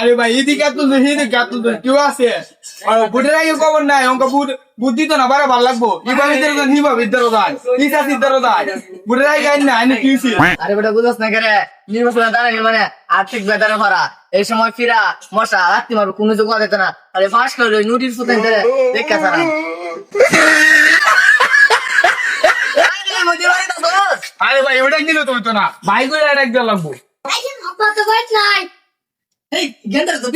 আরে ভাই এদিকে এত দূর এদিকে এত দূর কেউ আছে? আর বুটের আগে খবর নাই অঙ্ক বুট বুদ্ধি তো না বারে ভালো লাগবো। এবার ইদার তো নিবা বিদ্যার দায় ইসা সিদ্ধার দায় বুটের আগে আইন না আইন কিউসি আরে বেটা বুঝছ না কেরে নির্বাচন দাঁড়ানি মানে আর্থিক বেতারে ভরা এই সময় ফিরা মশা রাত্রি মারবো কোনো যোগ দিত না। আরে ফাঁস করে নুটির ফুতেন ধরে দেখা সারা আরে ভাই ওটা দিল তো না। ভাই করে এটা একদম লাগবো। তো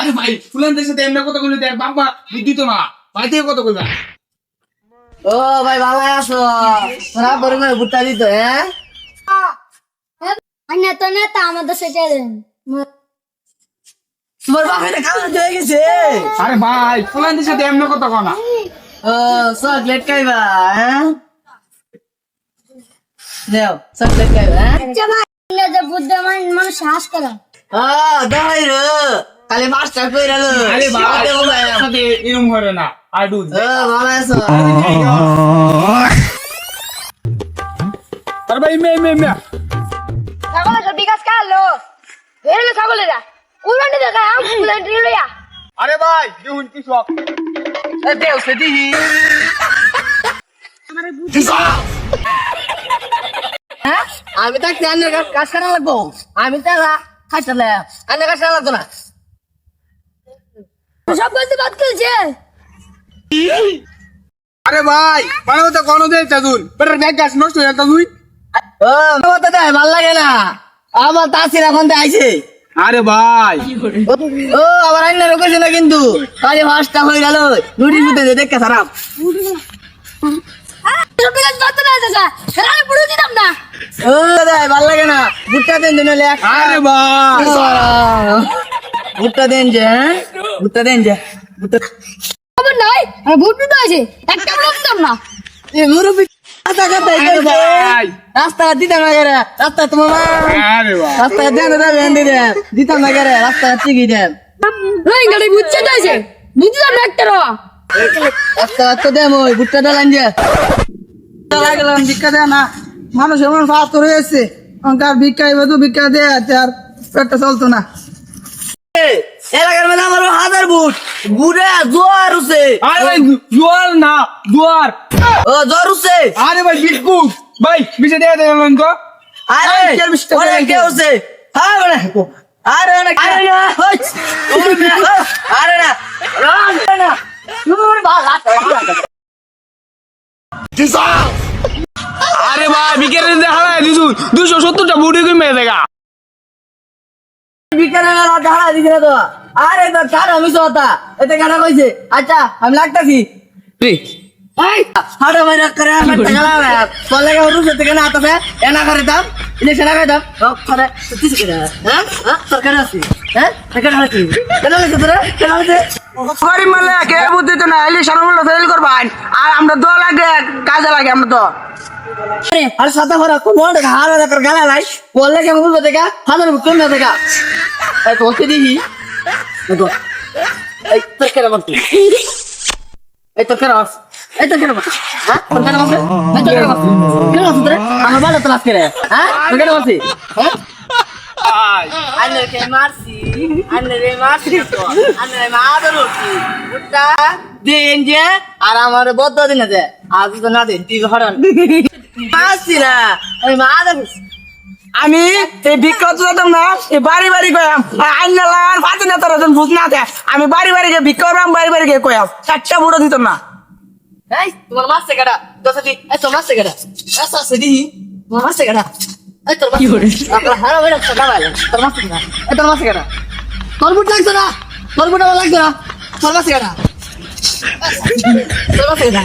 আরে ভাই ফুলানদের সাথে এমনি কথা বলে দেখ বাবা বুদ্ধি তো না। ভাই থেকে কথা কইবা? ও ভাই ভালো আছো। তোরা পরিমাণে ভুট্টা দিত হ্যাঁ? আর নেতা নেতা আমাদের সেটা তোমার বাপের কাজ হয়ে গেছে। আরে ভাই ফুলানদের সাথে এমনি কথা কও না। ও চকলেট খাইবা হ্যাঁ? দেও চকলেট খাইবা হ্যাঁ? আচ্ছা ভাই যে বুদ্ধিমান মানুষ হাস করে ও কালে মাস্টার কইরা লো আরে ফুলানদের সাথে এরকম করে না আডু ও ভালো আছো? আরে ভাই মে মে মে ছাগলের সাথে বিকাশ কালো বেরোলো ছাগলেরা। উড়ানি দেখা আম উড়ানি লইয়া আরে ভাই দেখুন কি সব এ দেও সে দিহি। হ্যাঁ? আমি তো কাজ করা লাগবো। আমি তো খাইতালে আন্নের কাজ লাগতো না। সব বলতে বাদ করেছে আরে ভাই মানে তো কোন দে চাদুন বেটার ব্যাগ গাছ নষ্ট হয়ে তুই ও আমার তো তাই ভালো লাগে না। আমার তাসির এখন আইছে। আরে ভাই। ও আবার আন্নের কইছে না কিন্তু। কাজে ফার্স্টটা হয়ে গেল। নুটি ফুটে দেখে খারাপ না। ও ভুট্টা দেন দিন লেখ আরে ভুট্টা দেন যে হ্যাঁ? ভুট্টা দেন যে। ভুট্টা খবর নাই? ভোট দিতে আছে। একটা না। এ মুরব্বি রাস্তা কাটা আরে ভাই। রাস্তা দিতাম না গেরে রাস্তা তোমার মা। রাস্তা দেন দেন দেন দিতাম দিতাম না গেরে রাস্তা ঠিকই দেন। গাড়ি বুঝছে তো আছে দিতাম না একটা রো। রাস্তা তো দেম ওই ভুট্টা ডালান যে। লাগলাম না। মানুষ এমন ফাস্ট রয়েছে অঙ্কার ভিক্ষা এবার তো ভিক্ষা দেয় আর পেটটা চলতো না। এলাকার মধ্যে আমার হাজার বুট বুড়ে জোয়ার উঠছে। আরে ভাই জোয়ার না জোয়ার। ও জ্বর উঠছে। আরে ভাই বিস্কুট। ভাই বিছে দেয়া দেন তো। আরে আরে, কে বিশটা ওরে করে কে উঠছে হ্যাঁ বলে আরে না। আরে না আরে না। আরে না। নূর বালা আরে ভাই বিকেলে দেখা যায় দুশো সত্তরটা বুড়ি কই মেয়ে দেখা। বিকেলে বেলা ধারা দিছে না তো। আরে তো কার আমি সতা এতে কাটা কইছে? আচ্ছা আমি লাগতাছি। এই। হাড়ো মাইরা করে আমি টাকা লাগাবে বলে কে রুসে থেকে না আতাছে এনা করে দাম ইলে সেনা করে দাম ও করে কিছু করে হ্যাঁ? হ্যাঁ? সরকার আছে? হ্যাঁ? সরকার আছে? কেন লাগে তোরা? কেন লাগে গরিব মালে কে বুদ্ধি তো না এলি সারা ফেল করবান আর আমরা দো লাগে কাজে লাগে আমরা তো। আরে আর সাদা ভরা কোন বড় হার করে গালা লাই বললে কে বলব দেখা হাজার কোন না দেখা এই তো দিহি এই তো কেন বলতে এই তো কেন এই তো কেন বলতে হ্যাঁ তোর কেন বলতে এই তো কেন বলতে কেন বলতে আমার বালা তো লাস হ্যাঁ তোর কেন বলতে হ্যাঁ আন্নে কে মারছি দিন যে আর আমার বদ্ধ দিন আছে। আজ তো না দিন তুই হরন। মারছি না আমি মাদর আমি এই ভিক্ষা তো যেতাম না এই বাড়ি বাড়ি কয়াম আইনা লাগান ফাতে না তারা বুঝ না আমি বাড়ি বাড়ি গিয়ে ভিক্ষা করবাম বাড়ি বাড়ি গিয়ে কয়াম চারটা বুড়ো দিতাম না। এই তোমার দশ দি এই তোর মারছে কেডা এসা সেদি তোমার মারছে কেডা এই তোর কি করে আপনার হারা তোর তোর তোর বুট লাগতো না তোর বুট আমার লাগতো না তোর মারছে কেডা তোর মারছে কেডা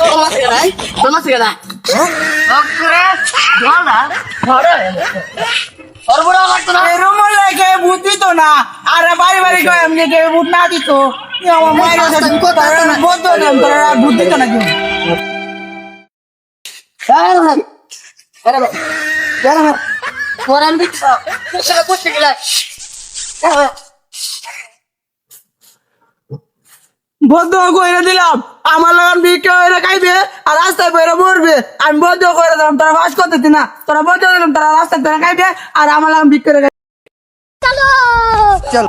তোর মারছে কেডা এই? তোর মারছে কেডা অকরে ধরা ধরা তোর বুট আমার লাগতো না? আর বাড়ি বাড়ি কে বুঝ না দিত? আমার মায়ের না। কেউ। বদ্ধ করে দিলাম। আমার লাগান বিক্রি হয়ে খাইবে আর রাস্তায় বেরো মরবে। আমি বদ্ধ করে দিলাম তোরা বাস করতে না। তোরা বদ্ধ দিলাম তারা রাস্তায় বেরো খাইবে আর আমার লাগান বিক্রি করে চলো। চল।